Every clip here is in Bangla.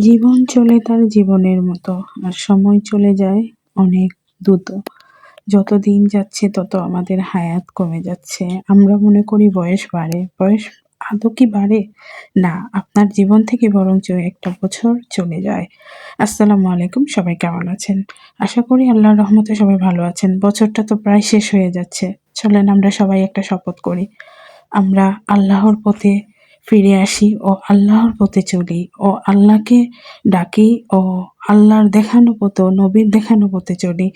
জীবন চলে তার জীবনের মতো, আর সময় চলে যায় অনেক দ্রুত। যত দিন যাচ্ছে তত আমাদের হায়াত কমে যাচ্ছে। আমরা মনে করি বয়স বাড়ে। বয়স আদৌ কি বাড়ে? না, আপনার জীবন থেকে বরঞ্চ একটা বছর চলে যায়। আসসালামু আলাইকুম, সবাই কেমন আছেন? আশা করি আল্লাহর রহমতে সবাই ভালো আছেন। বছরটা তো প্রায় শেষ হয়ে যাচ্ছে। চলেন আমরা সবাই একটা শপথ করি। আমরা আল্লাহর পথে ফিরে আসি। ও আল্লাহর পথে চলি। ও আল্লাহকে ডাকি। ও আল্লাহর দেখানো পথ নবীর দেখানো পথে চলি।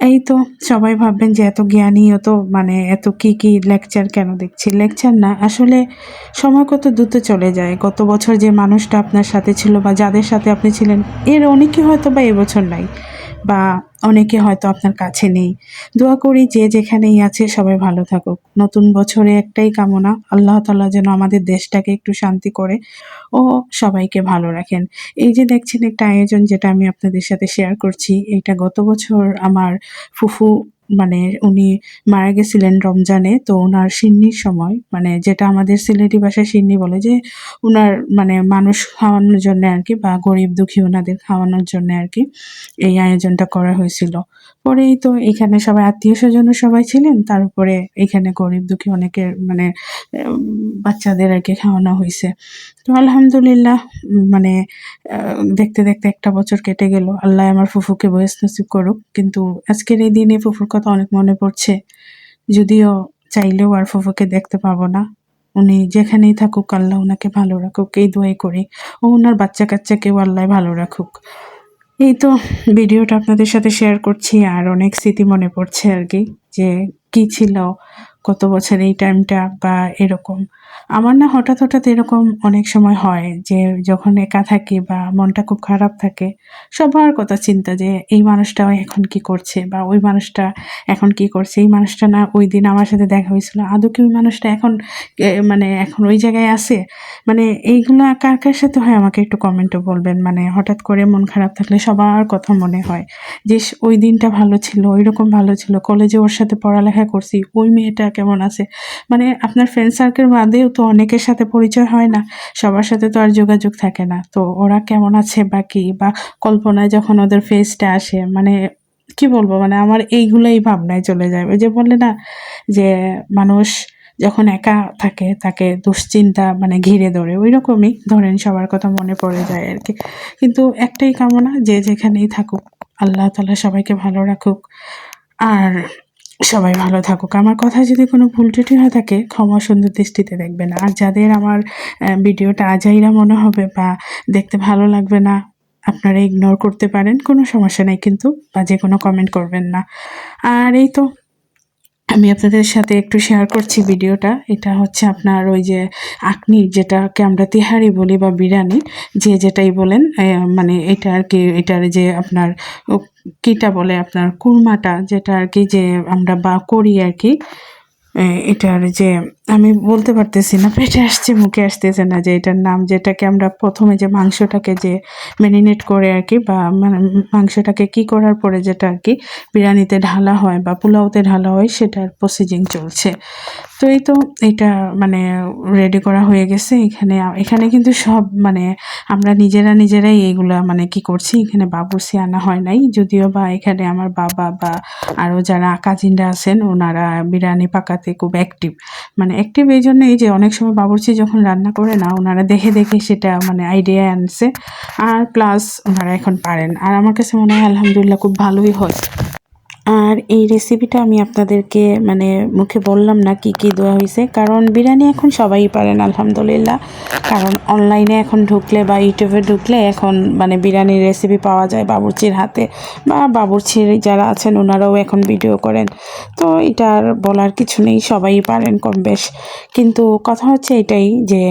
এই তো সবাই ভাববেন যে এত জ্ঞানী, এত মানে এত কি কি লেকচার কেন দেখছি? লেকচার না, আসলে সময় কত দ্রুত চলে যায়। গত বছর যে মানুষটা আপনার সাথে ছিল বা যাদের সাথে আপনি ছিলেন, এর অনেকে হয়তো বা এবছর নাই। বা অনেকে হয়তো আপনার কাছে নেই। দোয়া করি যে যেখানেই আছে সবাই ভালো থাকুক। নতুন বছরে একটাই কামনা, আল্লাহ তালা যেন আমাদের দেশটাকে একটু শান্তি করে ও সবাইকে ভালো রাখেন। এই যে দেখছেন একটা আয়োজন যেটা আমি আপনাদের সাথে শেয়ার করছি এটা গত বছর আমার ফুফু মানে উনি মারা গেছিলেন রমজানে, তো ওনার সিন্নির সময় মানে যেটা আমাদের সিলেটি ভাষায় সিন্নি বলে যে ওনার মানে মানুষ খাওয়ানোর জন্য আর কি, বা গরিব দুঃখী ওনাদের খাওয়ানোর জন্য আর কি, এই আয়োজনটা করা হয়েছিল। পরেই তো এখানে সবাই আত্মীয় স্বজন সবাই ছিলেন, তার উপরে এখানে গরিব দুঃখী অনেকের মানে বাচ্চাদের আর কি খাওয়ানো হয়েছে। তো আলহামদুলিল্লাহ মানে দেখতে দেখতে একটা বছর কেটে গেল। আল্লাহ আমার ফুফুকে বয়স নসিব করুক, কিন্তু আজকের এই দিনে ফুফুর অনেক মনে পড়ছে। যদিও চাইলেও আর ফুফুকে দেখতে পাবো না। উনি যেখানেই থাকুক, আল্লাহ ওনাকে ভালো রাখুক, এই দোয়াই করি। ও ওনার বাচ্চা কাচ্চাকেও আল্লাহ ভালো রাখুক। এই তো, ভিডিওটা আপনাদের সাথে শেয়ার করছি, আর অনেক স্মৃতি মনে পড়ছে আর কি, যে কি ছিল? কত বছর এই টাইমটা বা এরকম? আমার না হঠাৎ হঠাৎ এরকম অনেক সময় হয় যে যখন একা থাকি বা মনটা খুব খারাপ থাকে, সবার কথা চিন্তা যে এই মানুষটা এখন কি করছে বা ওই মানুষটা এখন কি করছে? এই মানুষটা না ওই দিন আমার সাথে দেখা হয়েছিল। আদৌ কি ওই মানুষটা এখন মানে এখন ওই জায়গায় আছে? মানে এইগুলো কার কার সাথে হয় আমাকে একটু কমেন্টও বলবেন। মানে হঠাৎ করে মন খারাপ থাকলে সবার কথা মনে হয় যে ওই দিনটা ভালো ছিল ওই রকম ভালো ছিল কলেজে ওর সাথে পড়ালেখা করছি। ওই মেয়েটা কেমন আছে? মানে আপনার ফ্রেন্ড সার্কেল বাদেও তো অনেকের সাথে পরিচয় হয় না। সবার সাথে তো আর যোগাযোগ থাকে না। তো ওরা কেমন আছে বা কি? বা কল্পনায় যখন ওদের ফেসটা আসে মানে কি বলব? মানে আমার এইগুলোই ভাবনায় চলে যায়। ওই যে বললে না, যে মানুষ যখন একা থাকে, তাকে দুশ্চিন্তা মানে ঘিরে ধরে। ওই রকমই ধরেন সবার কথা মনে পড়ে যায় আর কি। কিন্তু একটাই কামনা, যে যেখানেই থাকুক, আল্লাহ তালা সবাইকে ভালো রাখুক। আর সবাই ভালো থাকুক। আমার কথা যদি কোনো ভুল ত্রুটি হয়ে থাকে ক্ষমা সুন্দর দৃষ্টিতে দেখবেন। আর যাদের আমার ভিডিওটা আজাইরা মনে হবে বা দেখতে ভালো লাগবে না, আপনারা ইগনোর করতে পারেন, কোনো সমস্যা নেই কিন্তু বা যে কোনো কমেন্ট করবেন না। আর এই তো, আমি আপনাদের সাথে একটু শেয়ার করছি ভিডিওটা। এটা হচ্ছে আপনার ওই যে আকনি যেটাকে আমরা তিহারি বলি বা বিরিয়ানি যে যেটাই বলেন মানে এটা আর কি, এটার যে আপনার কিটা বলে আপনার কুরমাটা, যেটা আর কি যে আমরা বা করি আর কি এটার যে, আমি বলতে পারতেছি না, পেটে আসছে, মুখে আসতেছে না যে এটার নাম, যেটাকে আমরা প্রথমে যে মাংসটাকে যে ম্যারিনেট করে আর কি, বা মানে মাংসটাকে কি করার পরে যেটা আর কি বিরিয়ানিতে ঢালা হয় বা পোলাওতে ঢালা হয়, সেটার প্রসিজিং চলছে। তো এই তো এটা মানে রেডি করা হয়ে গেছে। এখানে এখানে কিন্তু সব মানে আমরা নিজেরা নিজেরাই এইগুলা মানে কি করছি, এখানে বাবুর্চি আনা হয় নাই। যদিও বা এখানে আমার বাবা বা আরও যারা কাজিনরা আছেন, ওনারা বিরিয়ানি পাকাতে খুব অ্যাক্টিভ মানে অ্যাক্টিভ এই জন্য এই যে অনেক সময় বাবুর্চি যখন রান্না করে না, ওনারা দেখে দেখে সেটা মানে আইডিয়া আনছে। আর প্লাস ওনারা এখন পারেন। আর আমার কাছে মনে হয় আলহামদুলিল্লাহ খুব ভালোই হয়। আর এই রেসিপিটা আমি আপনাদেরকে মানে মুখে বললাম না কি কি দেওয়া হয়েছে। কারণ বিরিয়ানি এখন সবাই পারেন, আলহামদুলিল্লাহ। কারণ অনলাইনে এখন ঢুকলে বা ইউটিউবে ঢুকলে এখন মানে বিরিয়ানির রেসিপি পাওয়া যায় বাবুর্চির হাতে বা বাবুর্চির যারা আছেন ওনারাও এখন ভিডিও করেন। তো এটার বলার কিছু নেই, সবাই পারেন কম বেশ। কিন্তু কথা হচ্ছে এটাই যে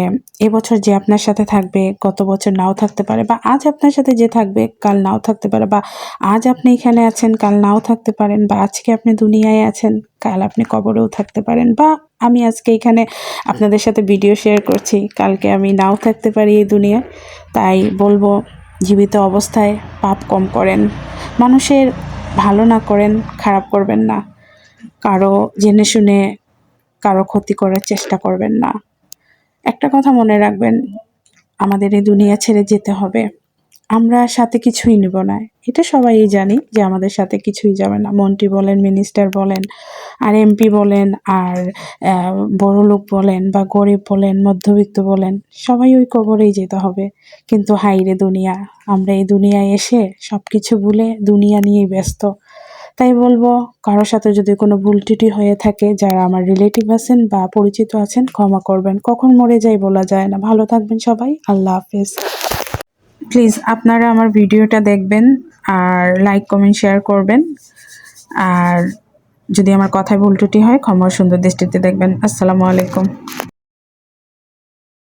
এবছর যে আপনার সাথে থাকবে, গত বছর নাও থাকতে পারে বা আজ আপনার সাথে যে থাকবে, কাল নাও থাকতে পারে বা আজ আপনি এখানে আছেন, কাল নাও থাকতে পারেন বা আজকে আপনি দুনিয়ায় আছেন, কাল আপনি কবরেও থাকতে পারেন বা আমি আজকে এখানে আপনাদের সাথে ভিডিও শেয়ার করছি, কালকে আমি নাও থাকতে পারি এই দুনিয়ায়। তাই বলব, জীবিত অবস্থায় পাপ কম করেন, মানুষের ভালো না করেন, খারাপ করবেন না। কারও জেনে শুনে কারও ক্ষতি করার চেষ্টা করবেন না। একটা কথা মনে রাখবেন, আমাদের এই দুনিয়া ছেড়ে যেতে হবে। আমরা সাথে কিছুই নেব না। এটা সবাই জানি যে আমাদের সাথে কিছুই যাবে না। মন্ত্রী বলেন মিনিস্টার বলেন, আর এমপি বলেন, আর বড় লোক বলেন বা গরিব বলেন, মধ্যবিত্ত বলেন, সবাই ওই কবরেই যেতে হবে। কিন্তু হাইরে দুনিয়া, আমরা এই দুনিয়ায় এসে সব কিছু ভুলে দুনিয়া নিয়েই ব্যস্ত। তাই বলব কারোর সাথে যদি কোনো ভুল হয়ে থাকে, যারা আমার রিলেটিভ আছেন বা পরিচিত আছেন, ক্ষমা করবেন। কখন মরে যাই বলা যায় না। ভালো থাকবেন সবাই। আল্লাহ হাফেজ। প্লিজ আপনারা আমার ভিডিওটা দেখবেন আর লাইক কমেন্ট শেয়ার করবেন। আর যদি আমার কথায় ভুল ত্রুটি হয় ক্ষমা সুন্দর দৃষ্টিতে দেখবেন। আসসালামু আলাইকুম।